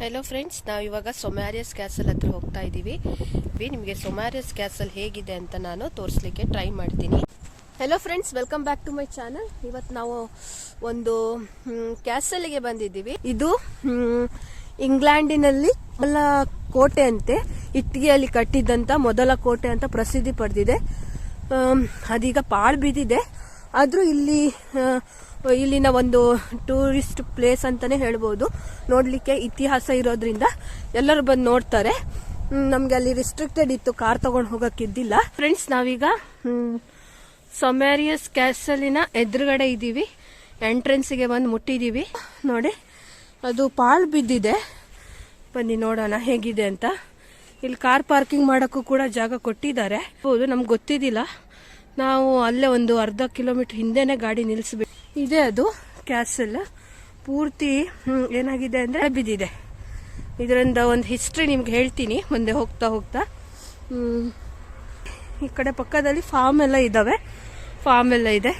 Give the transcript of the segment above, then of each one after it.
Hello friends ನಾವು ಇವಾಗ ಸೊಮ್ಯಾರಿಯಸ್ castle ಹತ್ರ ಹೋಗ್ತಾ ಇದ್ದೀವಿ. ನಿಮಗೆ ಸೊಮ್ಯಾರಿಯಸ್ ಕ್ಯಾಸಲ್ ಹೇಗಿದೆ ಅಂತ ನಾನು ತೋರಿಸ್ಲಿಕ್ಕೆ ಟ್ರೈ ಮಾಡ್ತೀನಿ. Hello friends welcome back to my channel ಇವತ್ತು ನಾವು ಒಂದು ಕ್ಯಾಸಲ್ಗೆ ಬಂದಿದ್ದೀವಿ. ಇದು ಇಂಗ್ಲೆಂಡಿನಲ್ಲಿ ಮೊದಲ ಕೋಟೆ ಅಂತೆ, ಇಟ್ಟಿಗೆಯಲ್ಲಿ ಕಟ್ಟಿದ್ದಂಥ ಮೊದಲ ಕೋಟೆ ಅಂತ ಪ್ರಸಿದ್ಧಿ ಪಡೆದಿದೆ. ಅದೀಗ ಪಾಳು ಬಿದ್ದಿದೆ. ಆದರೂ ಇಲ್ಲಿ ಇಲ್ಲಿನ ಒಂದು ಟೂರಿಸ್ಟ್ ಪ್ಲೇಸ್ ಅಂತಾನೆ ಹೇಳ್ಬೋದು. ನೋಡ್ಲಿಕ್ಕೆ ಇತಿಹಾಸ ಇರೋದ್ರಿಂದ ಎಲ್ಲರೂ ಬಂದು ನೋಡ್ತಾರೆ. ನಮಗೆ ಅಲ್ಲಿ ರಿಸ್ಟ್ರಿಕ್ಟೆಡ್ ಇತ್ತು ಕಾರ್ ತಗೊಂಡು ಹೋಗಕ್ಕಿದ್ದಿಲ್ಲ. ಫ್ರೆಂಡ್ಸ್ ನಾವೀಗ ಸೊಮ್ಯಾರಿಯಸ್ ಕ್ಯಾಸಲಿನ ಎದುರುಗಡೆ ಇದ್ದೀವಿ. ಎಂಟ್ರೆನ್ಸ್ಗೆ ಬಂದು ಮುಟ್ಟಿದ್ದೀವಿ. ನೋಡಿ, ಅದು ಪಾಳು ಬಿದ್ದಿದೆ. ಬನ್ನಿ ನೋಡೋಣ ಹೇಗಿದೆ ಅಂತ. ಇಲ್ಲಿ ಕಾರ್ ಪಾರ್ಕಿಂಗ್ ಮಾಡೋಕ್ಕೂ ಕೂಡ ಜಾಗ ಕೊಟ್ಟಿದ್ದಾರೆ. ಹೌದು, ನಮ್ಗೆ ಗೊತ್ತಿದ್ದಿಲ್ಲ. ನಾವು ಅಲ್ಲೇ ಒಂದು ಅರ್ಧ ಕಿಲೋಮೀಟರ್ ಹಿಂದೆನೆ ಗಾಡಿ ನಿಲ್ಲಿಸ್ಬೇಕು ಇದೆ ಅದು ಕ್ಯಾಸಲ್ ಪೂರ್ತಿ ಏನಾಗಿದೆ ಅಂದರೆ ಬಿದ್ದಿದೆ. ಇದರಿಂದ ಒಂದು ಹಿಸ್ಟ್ರಿ ನಿಮ್ಗೆ ಹೇಳ್ತೀನಿ, ಮುಂದೆ ಹೋಗ್ತಾ ಹೋಗ್ತಾ. ಈ ಕಡೆ ಪಕ್ಕದಲ್ಲಿ ಫಾರ್ಮ್ ಎಲ್ಲ ಇದ್ದಾವೆ ಫಾರ್ಮ್ ಎಲ್ಲ ಇದೆ.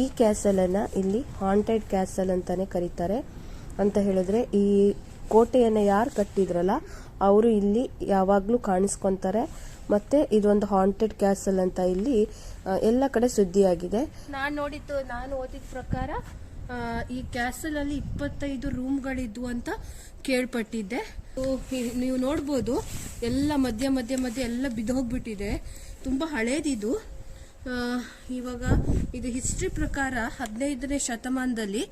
ಈ ಕ್ಯಾಸಲ್ ಅನ್ನ ಇಲ್ಲಿ ಹಾಂಟೆಡ್ ಕ್ಯಾಸಲ್ ಅಂತಾನೆ ಕರೀತಾರೆ. ಅಂತ ಹೇಳಿದ್ರೆ ಈ ಕೋಟೆಯನ್ನು ಯಾರು ಕಟ್ಟಿದ್ರಲ್ಲ, ಅವರು ಇಲ್ಲಿ ಯಾವಾಗಲೂ ಕಾಣಿಸ್ಕೊಂತಾರೆ. ಮತ್ತೆ ಇದೊಂದು ಹಾಂಟೆಡ್ ಕ್ಯಾಸಲ್ ಅಂತ ಇಲ್ಲಿ ಎಲ್ಲ ಕಡೆ ಸುದ್ದಿಯಾಗಿದೆ. ನಾನು ನೋಡಿದ್ದು, ನಾನು ಓದಿದ ಪ್ರಕಾರ ಈ ಕ್ಯಾಸಲ್ ಅಲ್ಲಿ ಇಪ್ಪತ್ತೈದು ರೂಮ್ಗಳಿದ್ವು ಅಂತ ಕೇಳ್ಪಟ್ಟಿದ್ದೆ. ನೀವು ನೋಡ್ಬೋದು, ಎಲ್ಲ ಮಧ್ಯ ಮಧ್ಯ ಮಧ್ಯ ಎಲ್ಲ ಬಿದ್ದು ಹೋಗ್ಬಿಟ್ಟಿದೆ ತುಂಬಾ ಹಳೇದಿದು. ಇವಾಗ ಇದು ಹಿಸ್ಟ್ರಿ ಪ್ರಕಾರ ಹದಿನೈದನೇ ಶತಮಾನದಲ್ಲಿ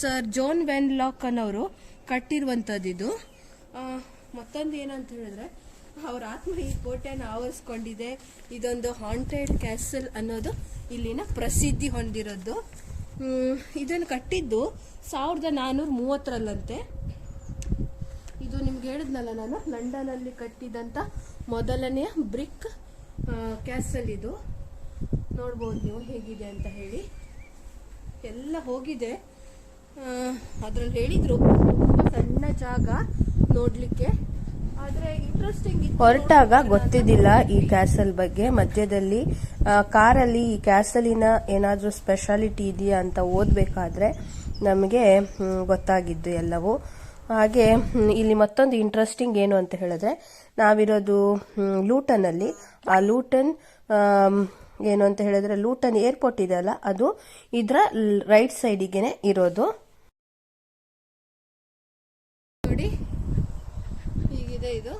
ಸರ್ ಜೋನ್ ವೆನ್ ಲಾಕ್ ಅನ್ನೋರು ಕಟ್ಟಿರುವಂತದ್ದು ಮತ್ತೊಂದು ಏನಂತ ಹೇಳಿದ್ರೆ ಅವ್ರ ಆತ್ಮ ಈ ಕೋಟೆಯನ್ನು ಆವರಿಸ್ಕೊಂಡಿದೆ. ಇದೊಂದು ಹಾಂಟೆಡ್ ಕ್ಯಾಸಲ್ ಅನ್ನೋದು ಇಲ್ಲಿನ ಪ್ರಸಿದ್ಧಿ ಹೊಂದಿರೋದು. ಇದನ್ನು ಕಟ್ಟಿದ್ದು ಸಾವಿರದ ನಾನ್ನೂರ ಮೂವತ್ತರಲ್ಲಂತೆ. ಇದು ನಿಮ್ಗೆ ಹೇಳಿದ್ನಲ್ಲ ನಾನು ಲಂಡನಲ್ಲಿ ಕಟ್ಟಿದಂತ ಮೊದಲನೆಯ ಬ್ರಿಕ್ ಕ್ಯಾಸಲ್ ಇದು. ನೋಡ್ಬೋದು ನೀವು ಹೇಗಿದೆ ಅಂತ ಹೇಳಿ. ಎಲ್ಲ ಹೋಗಿದೆ. ಅದ್ರಲ್ಲಿ ಹೇಳಿದ್ರು, ತುಂಬಾ ಸಣ್ಣ ಜಾಗ ನೋಡ್ಲಿಕ್ಕೆ. ಹೊರಟಾಗ ಗೊತ್ತಿದ್ದಿಲ್ಲ ಈ ಕ್ಯಾಸಲ್ ಬಗ್ಗೆ. ಮಧ್ಯದಲ್ಲಿ ಕಾರಲ್ಲಿ ಈ ಕ್ಯಾಸಲಿನ ಏನಾದರೂ ಸ್ಪೆಷಾಲಿಟಿ ಇದೆಯಾ ಅಂತ ಓದ್ಬೇಕಾದ್ರೆ ನಮಗೆ ಗೊತ್ತಾಗಿದ್ದು ಎಲ್ಲವೂ. ಹಾಗೆ ಇಲ್ಲಿ ಮತ್ತೊಂದು ಇಂಟ್ರೆಸ್ಟಿಂಗ್ ಏನು ಅಂತ ಹೇಳಿದ್ರೆ, ನಾವಿರೋದು ಲೂಟನಲ್ಲಿ ಆ ಲೂಟನ್ ಏನು ಅಂತ ಹೇಳಿದ್ರೆ ಲೂಟನ್ ಏರ್ಪೋರ್ಟ್ ಇದೆ ಅಲ್ಲ, ಅದು ಇದರ ರೈಟ್ ಸೈಡಿಗೆ ಇರೋದು ನೋಡಿ ಇದು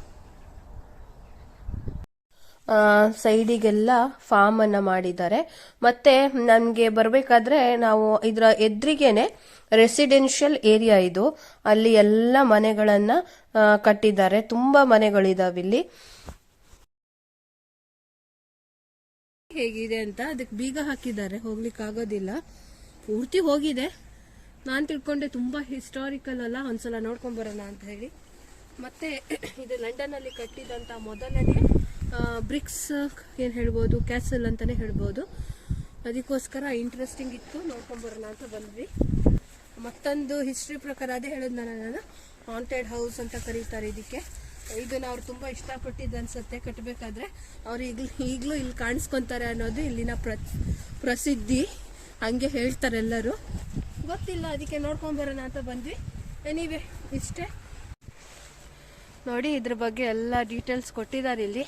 ಆ, ಸೈಡಿಗೆಲ್ಲ ಫಾರ್ಮ್ ಅನ್ನ ಮಾಡಿದ್ದಾರೆ. ಮತ್ತೆ ನನ್ಗೆ ಬರ್ಬೇಕಾದ್ರೆ ನಾವು ಇದರ ಎದ್ರಿಗೇನೆ ರೆಸಿಡೆನ್ಷಿಯಲ್ ಏರಿಯಾ ಇದು. ಅಲ್ಲಿ ಎಲ್ಲ ಮನೆಗಳನ್ನ ಕಟ್ಟಿದ್ದಾರೆ. ತುಂಬಾ ಮನೆಗಳಿದಾವೆ ಇಲ್ಲಿ. ಹೇಗಿದೆ ಅಂತ ಅದಕ್ಕೆ ಬೀಗ ಹಾಕಿದ್ದಾರೆ. ಹೋಗ್ಲಿಕ್ಕೆ ಆಗೋದಿಲ್ಲ. ಪೂರ್ತಿ ಹೋಗಿದೆ. ನಾನು ತಿಳ್ಕೊಂಡೆ ತುಂಬಾ ಹಿಸ್ಟಾರಿಕಲ್ ಅಲ್ಲ. ಒಂದ್ಸಲ ನೋಡ್ಕೊಂಡ್ ಬರೋಣ ಅಂತ ಹೇಳಿ. ಮತ್ತೆ ಇದು ಲಂಡನ್ ಅಲ್ಲಿ ಕಟ್ಟಿದಂತ ಮೊದಲನೇ ಬ್ರಿಕ್ಸ್ ಏನ್ ಹೇಳ್ಬೋದು, ಕ್ಯಾಸಲ್ ಅಂತಾನೆ ಹೇಳ್ಬೋದು. ಅದಕ್ಕೋಸ್ಕರ ಇಂಟ್ರೆಸ್ಟಿಂಗ್ ಇತ್ತು, ನೋಡ್ಕೊಂಬರೋಣ ಅಂತ ಬಂದ್ವಿ. ಮತ್ತೊಂದು ಹಿಸ್ಟ್ರಿ ಪ್ರಕಾರ ಅದೇ ಹೇಳೋದು ನಾನು ಹಾಂಟೆಡ್ ಹೌಸ್ ಅಂತ ಕರೀತಾರೆ ಇದಕ್ಕೆ. ಇದನ್ನು ಅವ್ರು ತುಂಬ ಇಷ್ಟಪಟ್ಟಿದ್ದು ಅನ್ಸುತ್ತೆ ಕಟ್ಟಬೇಕಾದ್ರೆ ಅವ್ರು ಈಗಲೂ ಈಗಲೂ ಇಲ್ಲಿ ಕಾಣಿಸ್ಕೊತಾರೆ ಅನ್ನೋದು ಇಲ್ಲಿನ ಪ್ರ, ಪ್ರಸಿದ್ಧಿ. ಹಂಗೆ ಹೇಳ್ತಾರೆ ಎಲ್ಲರೂ. ಗೊತ್ತಿಲ್ಲ, ಅದಕ್ಕೆ ನೋಡ್ಕೊಂಬರೋಣ ಅಂತ ಬಂದ್ವಿ. ಎನಿವೆ ಇಷ್ಟೇ. ನೋಡಿ ಇದ್ರ ಬಗ್ಗೆ ಎಲ್ಲ ಡೀಟೇಲ್ಸ್ ಕೊಟ್ಟಿದ್ದಾರೆ ಇಲ್ಲಿ.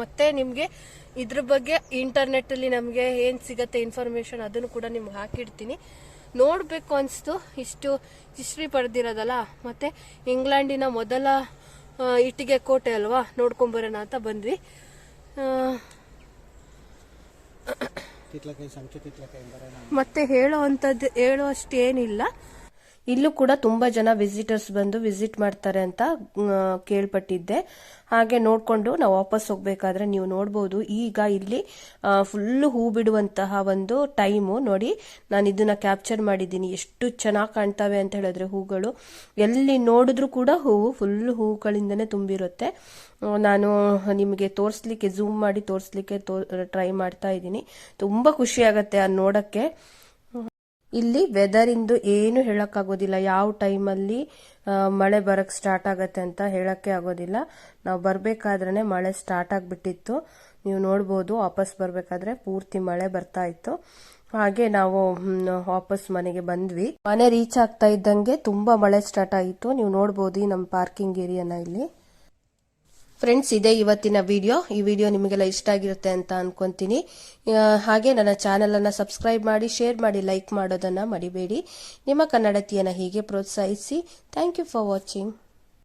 ಮತ್ತೆ ನಿಮಗೆ ಇದ್ರ ಬಗ್ಗೆ ಇಂಟರ್ನೆಟ್ಟಲ್ಲಿ ನಮಗೆ ಏನು ಸಿಗತ್ತೆ ಇನ್ಫಾರ್ಮೇಷನ್ ಅದನ್ನು ಕೂಡ ನಿಮ್ಗೆ ಹಾಕಿಡ್ತೀನಿ. ನೋಡಬೇಕು ಅನಿಸ್ತು ಇಷ್ಟು ಹಿಸ್ಟ್ರಿ ಪಡೆದಿರೋದಲ್ಲ ಮತ್ತೆ ಇಂಗ್ಲೆಂಡಿನ ಮೊದಲ ಇಟ್ಟಿಗೆ ಕೋಟೆ ಅಲ್ವಾ ನೋಡ್ಕೊಂಬರೋಣ ಅಂತ ಬಂದ್ವಿ. ಮತ್ತೆ ಹೇಳೋ ಅಂಥದ್ದು ಹೇಳೋ ಏನಿಲ್ಲ ಇಲ್ಲೂ ಕೂಡ ತುಂಬಾ ಜನ ವಿಸಿಟರ್ಸ್ ಬಂದು ವಿಸಿಟ್ ಮಾಡ್ತಾರೆ ಅಂತ ಕೇಳ್ಪಟ್ಟಿದ್ದೆ. ಹಾಗೆ ನೋಡ್ಕೊಂಡು ನಾವು ವಾಪಸ್ ಹೋಗ್ಬೇಕಾದ್ರೆ ನೀವು ನೋಡ್ಬೋದು. ಈಗ ಇಲ್ಲಿ ಫುಲ್ ಹೂ ಬಿಡುವಂತಹ ಒಂದು ಟೈಮು ನೋಡಿ ನಾನು ಇದನ್ನ ಕ್ಯಾಪ್ಚರ್ ಮಾಡಿದ್ದೀನಿ. ಎಷ್ಟು ಚೆನ್ನಾಗಿ ಕಾಣ್ತವೆ ಅಂತ ಹೇಳಿದ್ರೆ ಹೂಗಳು. ಎಲ್ಲಿ ನೋಡಿದ್ರು ಕೂಡ ಹೂವು ಫುಲ್ ಹೂಗಳಿಂದನೇ ತುಂಬಿರುತ್ತೆ. ನಾನು ನಿಮಗೆ ತೋರಿಸ್ಲಿಕ್ಕೆ ಝೂಮ್ ಮಾಡಿ ತೋರಿಸ್ಲಿಕ್ಕೆ ಟ್ರೈ ಮಾಡ್ತಾ ಇದ್ದೀನಿ. ತುಂಬಾ ಖುಷಿ ಆಗತ್ತೆ ಆ ನೋಡಕ್ಕೆ. ಇಲ್ಲಿ ವೆದರ್ ಇಂದು ಏನು ಹೇಳಕ್ಕಾಗೋದಿಲ್ಲ. ಯಾವ ಟೈಮಲ್ಲಿ ಮಳೆ ಬರಕ್ ಸ್ಟಾರ್ಟ್ ಆಗತ್ತೆ ಅಂತ ಹೇಳಕ್ಕೆ ಆಗೋದಿಲ್ಲ. ನಾವು ಬರ್ಬೇಕಾದ್ರೆ ಮಳೆ ಸ್ಟಾರ್ಟ್ ಆಗಿಬಿಟ್ಟಿತ್ತು. ನೀವು ನೋಡ್ಬೋದು, ವಾಪಸ್ ಬರ್ಬೇಕಾದ್ರೆ ಪೂರ್ತಿ ಮಳೆ ಬರ್ತಾ ಇತ್ತು. ಹಾಗೆ ನಾವು ವಾಪಸ್ ಮನೆಗೆ ಬಂದ್ವಿ. ಮನೆ ರೀಚ್ ಆಗ್ತಾ ಇದ್ದಂಗೆ ತುಂಬಾ ಮಳೆ ಸ್ಟಾರ್ಟ್ ಆಯಿತು. ನೀವು ನೋಡ್ಬೋದು ನಮ್ಮ ಪಾರ್ಕಿಂಗ್ ಏರಿಯಾನ ಇಲ್ಲಿ. ಫ್ರೆಂಡ್ಸ್ ಇದೇ ಇವತ್ತಿನ ವಿಡಿಯೋ ಈ ವಿಡಿಯೋ ನಿಮಗೆಲ್ಲ ಇಷ್ಟ ಆಗಿರುತ್ತೆ ಅಂತ ಅನ್ಕೊಂತೀನಿ. ಹಾಗೆ ನನ್ನ ಚಾನೆಲ್ ಅನ್ನ ಸಬ್ಸ್ಕ್ರೈಬ್ ಮಾಡಿ ಶೇರ್ ಮಾಡಿ ಲೈಕ್ ಮಾಡೋದನ್ನ ಮಡಿಬೇಡಿ ನಿಮ್ಮ ಕನ್ನಡತಿಯನ್ನು ಹೀಗೆ ಪ್ರೋತ್ಸಾಹಿಸಿ. Thank you for watching